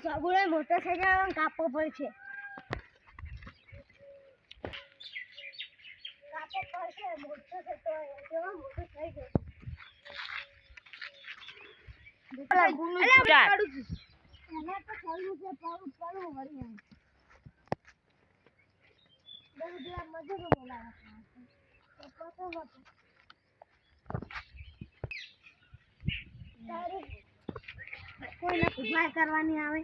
સગુડે motorcycle કાપવો પડશે કાપવો પડશે મોટો થતો કેવો મોટો થઈ ગયો અલા, અલા, એને તો થયું છે પાડું પાડું વળી આમ. બહુ બધા મજૂરો કોઈને ઊભા કરવાની આવે?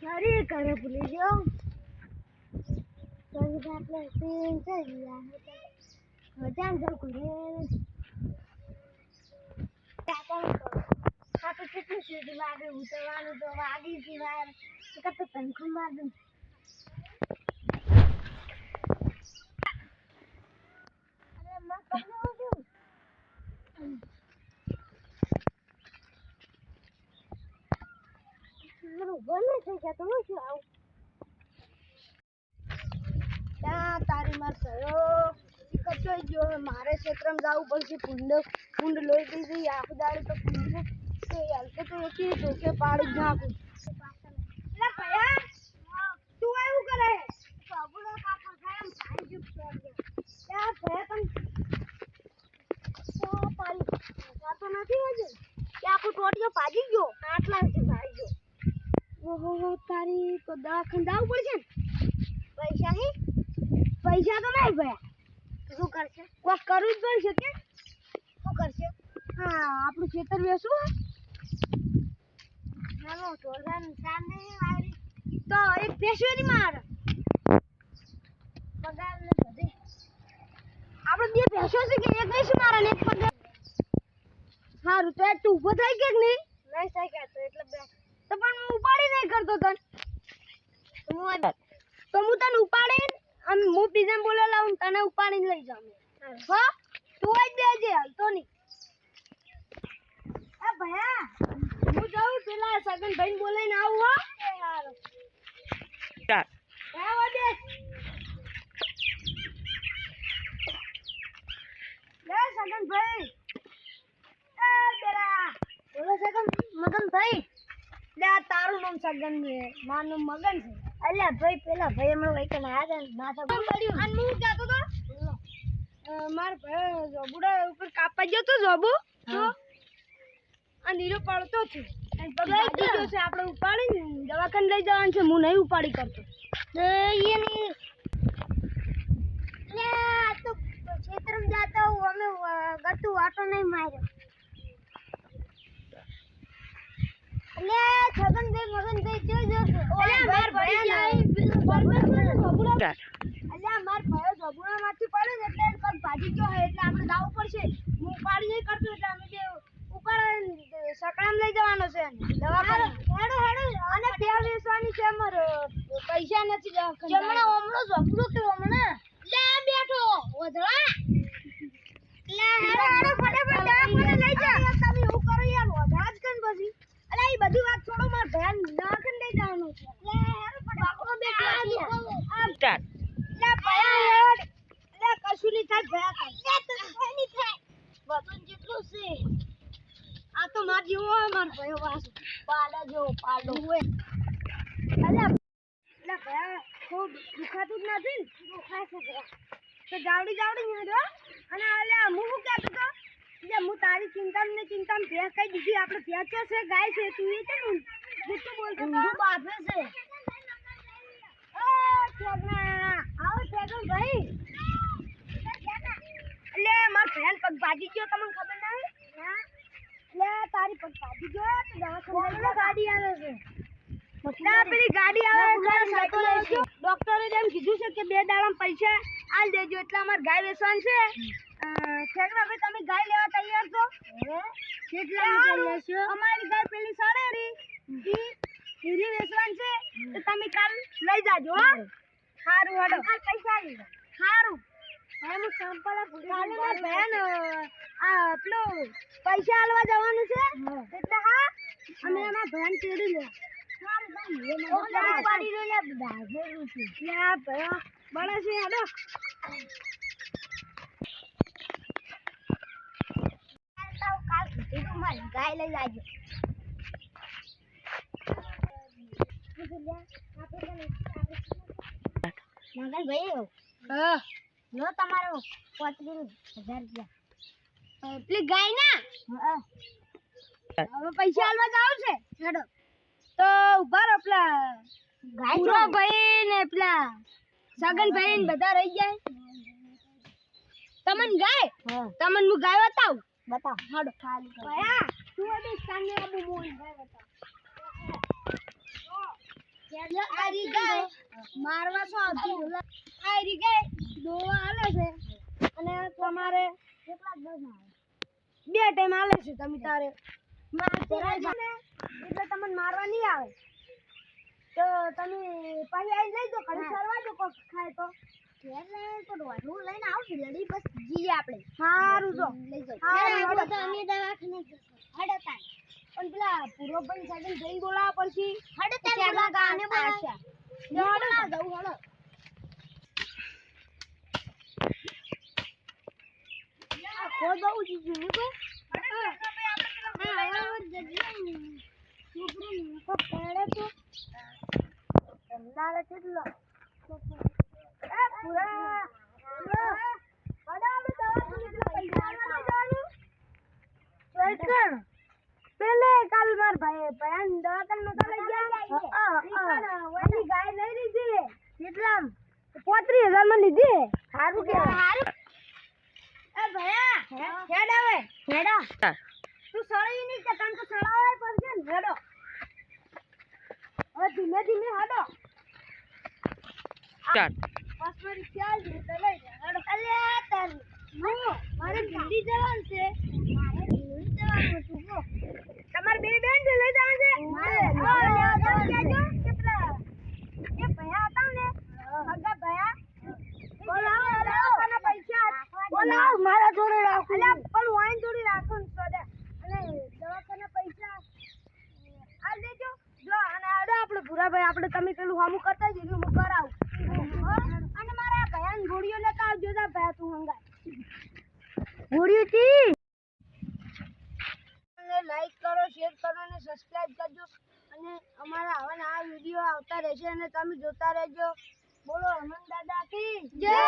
સારી કરે ભૂલી ગયો. તો આપણે સીન થઈ ગયા મજા જાવ કરે તો કેટલું સુધી લાગે ઉતરવાનું તો વાગી હતી વાર તો તો પંખો માર દઉં અરે માં કશું છું મારું બને થઈ ગયા તો હું શું આવું ત્યાં તારી માર સયો કચો જો મારે ક્ષેત્રમાં જવું પડશે કુંડ કુંડ લોહી દીધી આખું દાડે તો કુંડ તો હલકે તો એકી ધોકે પાડી નાખું એટલે ભયા તું એવું કરે સબુડો કાપો થાય એમ ભાઈ જુપ ત્યાં ભયા તમ તો તારી તો નથી હજુ કે આખું ટોટીઓ ભાજી ગયો આટલા જ ભાઈ ગયો ઓહો, તારી તો દવાખાને જવું પડશે ને. પૈસા નહીં પૈસા તો નહીં ભાઈ શું કરશે? કોક કરવું જ પડશે કે? શું કરશે? હા, આપણું ખેતર વેચવું ચાલો ચાલો ઢોલરાન નહીં આવી તો એક પેશવેરી માર. પગાર આપણે બે ભેંસો છે કે એક નહીં મારે સારું તો તું ઊભો થઈ કે નહીં? નહીં થઈ ગયા તો એટલે તો તો હું તને ઉપાડીને આમ હું બીજાને બોલાવી લાવું તને ઉપાડીને લઈ જાઉં હો? તું જ બેજે હાલતો નહીં. એ ભયા, હું જાઉં પેલા સગન ભાઈ બોલાઈને આવું હો એ હારું ભયા વાજે લે સગન ભાઈ એ બેરા બોલો સગન મગન ભાઈ લે તારું નામ સગન છે. મારું નામ મગન છે. અલ્યા ભાઈ પેલા ભાઈ હમણાં ભાઈ આવ્યા ને માથા પડ્યું અને હું કહેતો તો? માર ભાઈ જોબુડા ઉપર કાપા ગયો તો જોબુ? તો આ નીરો પડતો છે. અને પગ લાગી ગયો છે આપણે ઉપાડીને દવાખાને લઈ જવાનું છે. હું નહીં ઉપાડી કરતો. તો એની લે આ તો ક્ષેત્રમાં જાતા હું અમે ગતું આટો નહીં માર્યો. લે છગનભાઈ મગનભાઈ કેવું જોશો અલ્યા માર ભાઈ અલ્યા માર ભાઈ જબુણા માંથી પડે ને એટલે એને ભાજી ગયો હે એટલે આપણે જાવું પડશે હું ઉપાડી નહીં કરતો એટલે અમે બે ઉપાડ સકડામ લઈ જવાનો છે દવાખાને હેડો હેડો અને ત્યાં વેચવાની છે અમાર પૈસા નથી જમણા હમણો જબડું કે હમણાં લે બેઠો ઓધળા લે હેડો હેડો ફટાફટ લઈ જા તમે હું કરો યાર જ કન પછી અલે એ બધી વાત છોડો માર ભયાન દવાખાને લઈ જવાનું છે લે હેડો ફટાફટ બેઠો આમ લે ભયા હેડ લે કશું નહીં થાય ભયા થાય લે તો કઈ નહીં થાય વજન જેટલું છે આ તો માર ભયો પાછો પાડા જેવો પાડો હોય. અલ્યા લે ભયા ખૂબ દુખાતું જ નથી ને? દુખાય છે તો જાવડી જાવડી હેડો અને અલ્યા હું શું કહેતો તો? એટલે હું તારી ચિંતા ને ચિંતા ભેંસ કઈ દીધી આપણે ભેંસ છે ગાય છે તું એ છે ને? જૂઠું બોલતો તો. બાફે છે. આવો ભાઈ. એટલે મારો ફ્રેન્ડ પગ ભાજી ગયો તમને ખબર નહીં તારી પગ ગયો તો દવાખાને ગાડી આવે છે? ના પેલી ગાડી આવે છે. ડોક્ટરે એમ કીધું છે કે બે દાડામાં પૈસા આલ દેજો એટલે અમારે ગાય વેચવાનું છે. ભાઈ તમે ગાય લેવા તૈયાર છો? કેટલા અમારી ગાય પેલી સડેરી ઈ હીરી વેચવાની છે. તો તમે કાલ લઈ જાજો હો. સારું. હેડો કાલ પૈસા આવી સારું પૈસા આલવા જવાનું છે. એટલે હા અમે એમાં બહેન તેડી લે બળે છે. હેડો ગાય લઈ જાજો મગનભાઈ હા. લો તમારો પોત્રીસ હજાર રૂપિયા. પેલી ગાય ના હવે પૈસા આલવા જાવ છે? ચડો તો ઊભા રહો પેલા. ગાય ભાઈ ને પેલા સગન ભાઈ ને બધા રહી જાય તમને ગાય? તમને હું ગાય બતાવું? બતાવ. હાડો. ભયા તું અબે સામે આબુ મોન ગાય બતાવ. મારવા છો આવતી આરી ગાય દોવા હાલે છે અને તમારે કેટલા દસ બે ટાઈમ હાલે છે તમે તારે. એટલે તમને મારવા નહીં આવે. તો તમે પાછી આવી લઈ દો કડી સરવા દો કોક ખાય તો. હું લઈને બસ જઈએ આપણે. સારું તો લઈ જાઓ. તો અમે દવાખાને હડો તાર પણ પેલા પૂરો પણ સાગન જઈને બોલાવવા પડશે હડો ગાને જો જવું હડો ખોદ બહુ જીજુ ને કોઈ હા હવે જગ્યા છોકરું મૂકો પડે તો અંદારે કેટલો એ પૂરા પૂરા હડો અમે દવાખાને પેલા કાલ માર ભાઈ ભયાન દવાખાને લઈ ગયા ગાય લઈ લીધી કેટલા? પોત્રીસ હજારમાં લીધી? સારું કે? સારું ભયા? હેડ આવે હેડા. તું સળી નહીં કે તને તો સળાવે પડશે ને? હેડો. હવે ધીમે ધીમે હેડો. પાસમાં ચાલ. તો લઈ જા. હેડો. અલ્યા તાર મારે દિલ્હી જવાનું છે. મારે દિલ્હી જવાનું છે. તમારે બે બેન લઈ જવાનું છે? મારે લેવા જવાનું કહેજો કે પેલા એ ભયા હતા ને હગા ભયા બોલાવો દવાખાના પૈસા મારા જોડે રાખું. અલ્યા પણ વાઈન જોડે રાખું સદા. અને દવાખાના પૈસા આલ દેજો. જો અને આડો આપણે ભૂરાભાઈ આપણે તમે પેલું હામું કરતા જઈએ હું કરાવું. અને મારા ભયાન ગોળીઓ લેતા આવજો તા ભયા તું હંગાય ગોળીઓ થી લાઈક કરો શેર કરો અને સબસ્ક્રાઇબ કરજો. અને અમારા આવા નવા વીડિયો આવતા રહેશે અને તમે જોતા રહેજો. બોલો હનુમાન દાદા કી? જય!